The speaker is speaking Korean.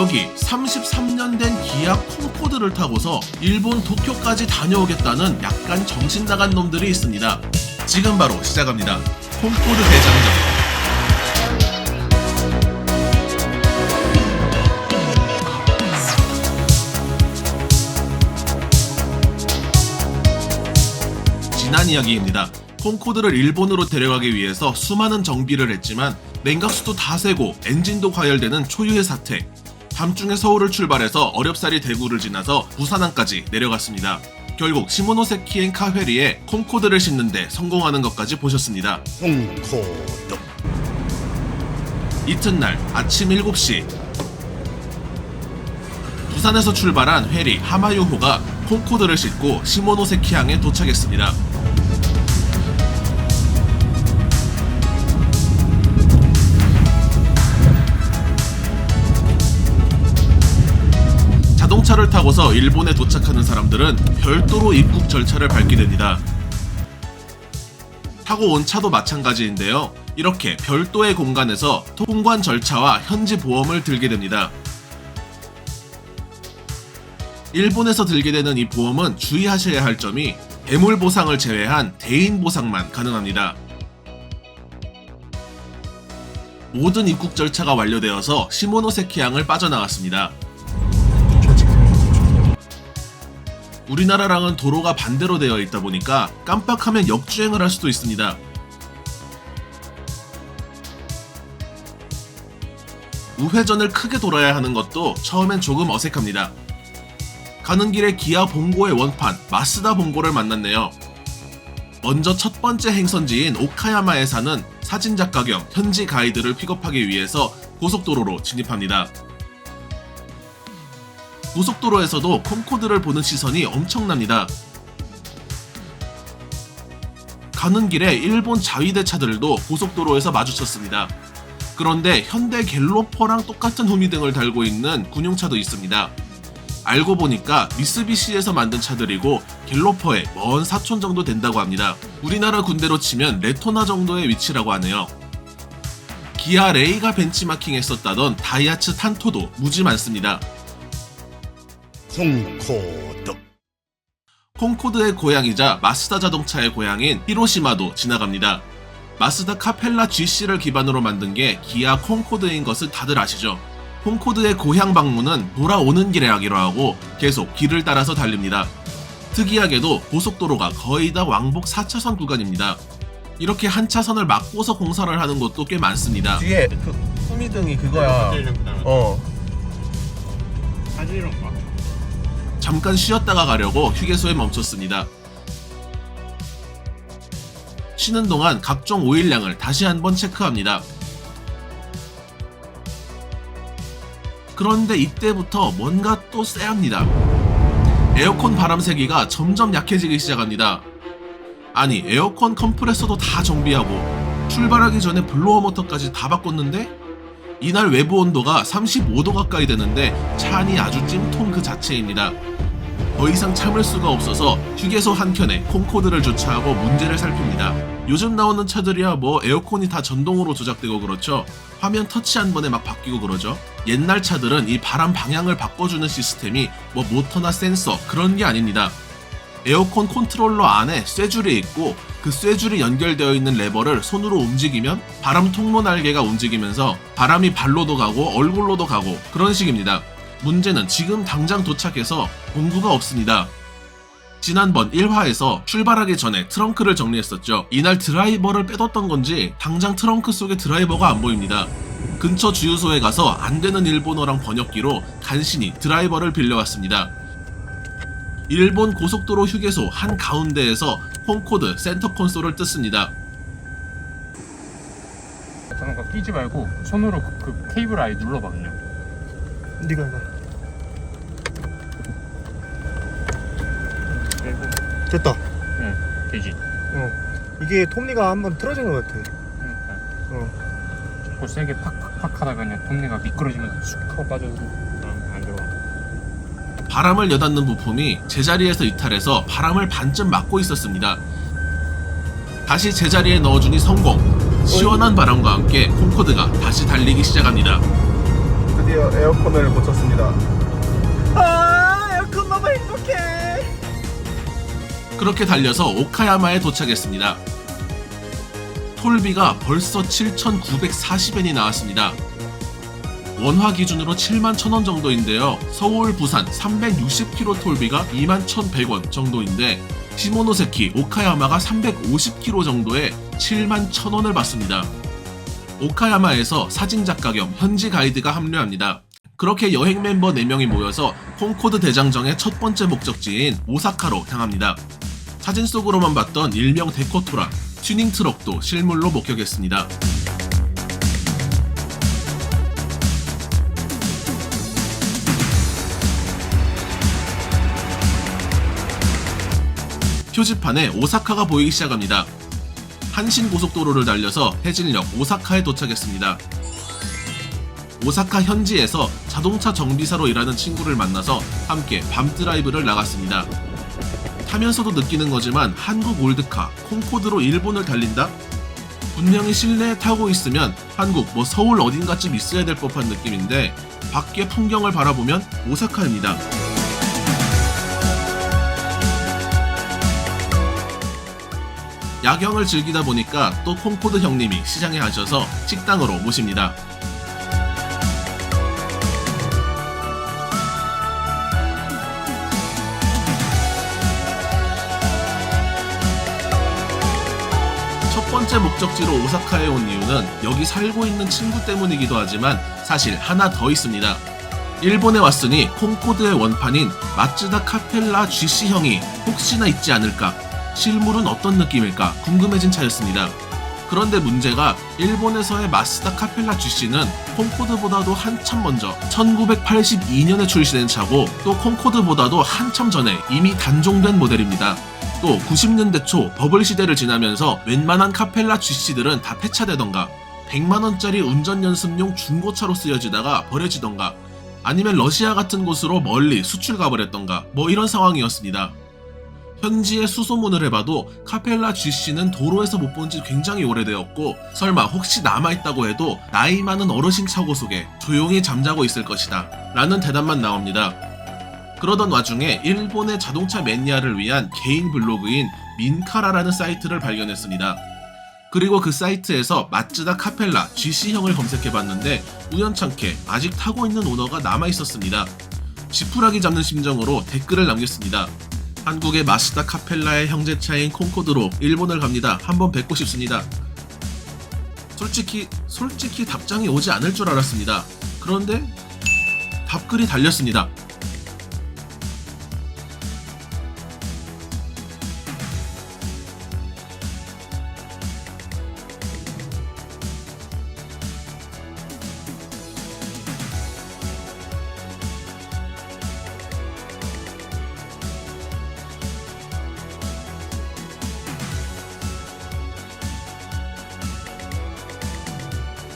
여기 33년 된 기아 콩코드를 타고서 일본 도쿄까지 다녀오겠다는 약간 정신 나간 놈들이 있습니다. 지금 바로 시작합니다. 콩코드 대장정. 지난 이야기입니다. 콩코드를 일본으로 데려가기 위해서 수많은 정비를 했지만 냉각수도 다 새고 엔진도 과열되는 초유의 사태. 밤중에 서울을 출발해서 어렵사리 대구를 지나서 부산항까지 내려갔습니다. 결국 시모노세키엔 카페리에 콩코드를 싣는데 성공하는 것까지 보셨습니다. 홍코도 이튿날 아침 7시 부산에서 출발한 회리 하마유호가 콩코드를 싣고 시모노세키항에 도착했습니다. 자동차를 타고서 일본에 도착하는 사람들은 별도로 입국 절차를 밟게 됩니다. 타고 온 차도 마찬가지인데요. 이렇게 별도의 공간에서 통관 절차와 현지 보험을 들게 됩니다. 일본에서 들게 되는 이 보험은 주의하셔야 할 점이 대물 보상을 제외한 대인 보상만 가능합니다. 모든 입국 절차가 완료되어서 시모노세키 항을 빠져나갔습니다. 우리나라랑은 도로가 반대로 되어 있다 보니까 깜빡하면 역주행을 할 수도 있습니다. 우회전을 크게 돌아야 하는 것도 처음엔 조금 어색합니다. 가는 길에 기아 봉고의 원판 마스다 봉고를 만났네요. 먼저 첫 번째 행선지인 오카야마에 사는 사진작가 겸 현지 가이드를 픽업하기 위해서 고속도로로 진입합니다. 고속도로에서도 콩코드를 보는 시선이 엄청납니다. 가는 길에 일본 자위대 차들도 고속도로에서 마주쳤습니다. 그런데 현대 갤로퍼랑 똑같은 후미등을 달고 있는 군용차도 있습니다. 알고 보니까 미쓰비시에서 만든 차들이고 갤로퍼의 먼 사촌 정도 된다고 합니다. 우리나라 군대로 치면 레토나 정도의 위치라고 하네요. 기아 레이가 벤치마킹 했었다던 다이아츠 탄토도 무지 많습니다. 홍코도 콩코드의 고향이자 마스다 자동차의 고향인 히로시마도 지나갑니다. 마스다 카펠라 GC를 기반으로 만든 게 기아 콩코드인 것을 다들 아시죠? 콩코드의 고향 방문은 돌아오는 길에 하기로 하고 계속 길을 따라서 달립니다. 특이하게도 고속도로가 거의 다 왕복 4차선 구간입니다. 이렇게 한 차선을 막고서 공사를 하는 곳도 꽤 많습니다. 뒤에 그 후미등이 그거야. 어. 사진이랑 봐. 잠깐 쉬었다가 가려고 휴게소에 멈췄습니다. 쉬는 동안 각종 오일량을 다시 한번 체크합니다. 그런데 이때부터 뭔가 또 쎄합니다. 에어컨 바람 세기가 점점 약해지기 시작합니다. 아니 에어컨 컴프레서도 다 정비하고 출발하기 전에 블로어 모터까지 다 바꿨는데 이날 외부 온도가 35도 가까이 되는데 차 안이 아주 찜통 그 자체입니다. 더 이상 참을 수가 없어서 휴게소 한켠에 콩코드를 주차하고 문제를 살핍니다. 요즘 나오는 차들이야 뭐 에어컨이 다 전동으로 조작되고 그렇죠. 화면 터치 한 번에 막 바뀌고 그러죠. 옛날 차들은 이 바람 방향을 바꿔주는 시스템이 뭐 모터나 센서 그런 게 아닙니다. 에어컨 컨트롤러 안에 쇠줄이 있고 그 쇠줄이 연결되어 있는 레버를 손으로 움직이면 바람 통로 날개가 움직이면서 바람이 발로도 가고 얼굴로도 가고 그런 식입니다. 문제는 지금 당장 도착해서 공구가 없습니다. 지난번 1화에서 출발하기 전에 트렁크를 정리했었죠. 이날 드라이버를 빼뒀던 건지 당장 트렁크 속에 드라이버가 안 보입니다. 근처 주유소에 가서 안 되는 일본어랑 번역기로 간신히 드라이버를 빌려왔습니다. 일본 고속도로 휴게소 한 가운데에서 홈코드 센터 콘솔을 뜯습니다. 자동차 끼지 말고 손으로 그, 그 케이블 아예 눌러봐 그냥. 네가 해봐. 그리고 됐다. 응 되지. 어. 이게 톱니가 한번 틀어진 것 같아. 그러니까 어. 자꾸 세게 팍팍 하다가 그냥 동네가 미끄러지면서 쑥 하고 빠져서. 바람을 여닫는 부품이 제자리에서 이탈해서 바람을 반쯤 막고 있었습니다. 다시 제자리에 넣어주니 성공. 시원한 바람과 함께 콩코드가 다시 달리기 시작합니다. 드디어 에어컨을 고쳤습니다. 아 에어컨 너무 행복해. 그렇게 달려서 오카야마에 도착했습니다. 톨비가 벌써 7,940엔이 나왔습니다. 원화 기준으로 7만 1,000원 정도인데요. 서울, 부산 360km 톨비가 2만 1,100원 정도인데 시모노세키, 오카야마가 350km 정도에 7만 1,000원을 받습니다. 오카야마에서 사진작가 겸 현지 가이드가 합류합니다. 그렇게 여행 멤버 4명이 모여서 콩코드 대장정의 첫 번째 목적지인 오사카로 향합니다. 사진 속으로만 봤던 일명 데코토라, 튜닝 트럭도 실물로 목격했습니다. 표지판에 오사카가 보이기 시작합니다. 한신 고속도로를 달려서 해질녘 오사카에 도착했습니다. 오사카 현지에서 자동차 정비사로 일하는 친구를 만나서 함께 밤 드라이브를 나갔습니다. 타면서도 느끼는 거지만 한국 올드카 콩코드로 일본을 달린다? 분명히 실내에 타고 있으면 한국 뭐 서울 어딘가쯤 있어야 될 법한 느낌인데 밖의 풍경을 바라보면 오사카입니다. 야경을 즐기다 보니까 또 콩코드 형님이 시장에 가셔서 식당으로 모십니다. 첫 번째 목적지로 오사카에 온 이유는 여기 살고 있는 친구 때문이기도 하지만 사실 하나 더 있습니다. 일본에 왔으니 콩코드의 원판인 마츠다 카펠라 GC형이 혹시나 있지 않을까? 실물은 어떤 느낌일까? 궁금해진 차였습니다. 그런데 문제가 일본에서의 마스다 카펠라 GC는 콩코드보다도 한참 먼저 1982년에 출시된 차고 또 콩코드보다도 한참 전에 이미 단종된 모델입니다. 또 90년대 초 버블 시대를 지나면서 웬만한 카펠라 GC들은 다 폐차되던가 100만원짜리 운전 연습용 중고차로 쓰여지다가 버려지던가 아니면 러시아 같은 곳으로 멀리 수출 가버렸던가 뭐 이런 상황이었습니다. 현지에 수소문을 해봐도 카펠라 GC는 도로에서 못 본 지 굉장히 오래되었고 설마 혹시 남아있다고 해도 나이 많은 어르신 차고 속에 조용히 잠자고 있을 것이다 라는 대답만 나옵니다. 그러던 와중에 일본의 자동차 매니아를 위한 개인 블로그인 민카라라는 사이트를 발견했습니다. 그리고 그 사이트에서 마츠다 카펠라 GC형을 검색해봤는데 우연찮게 아직 타고 있는 오너가 남아있었습니다. 지푸라기 잡는 심정으로 댓글을 남겼습니다. 한국의 마스다 카펠라의 형제차인 콩코드로 일본을 갑니다. 한번 뵙고 싶습니다. 솔직히 솔직히 답장이 오지 않을 줄 알았습니다. 그런데 답글이 달렸습니다.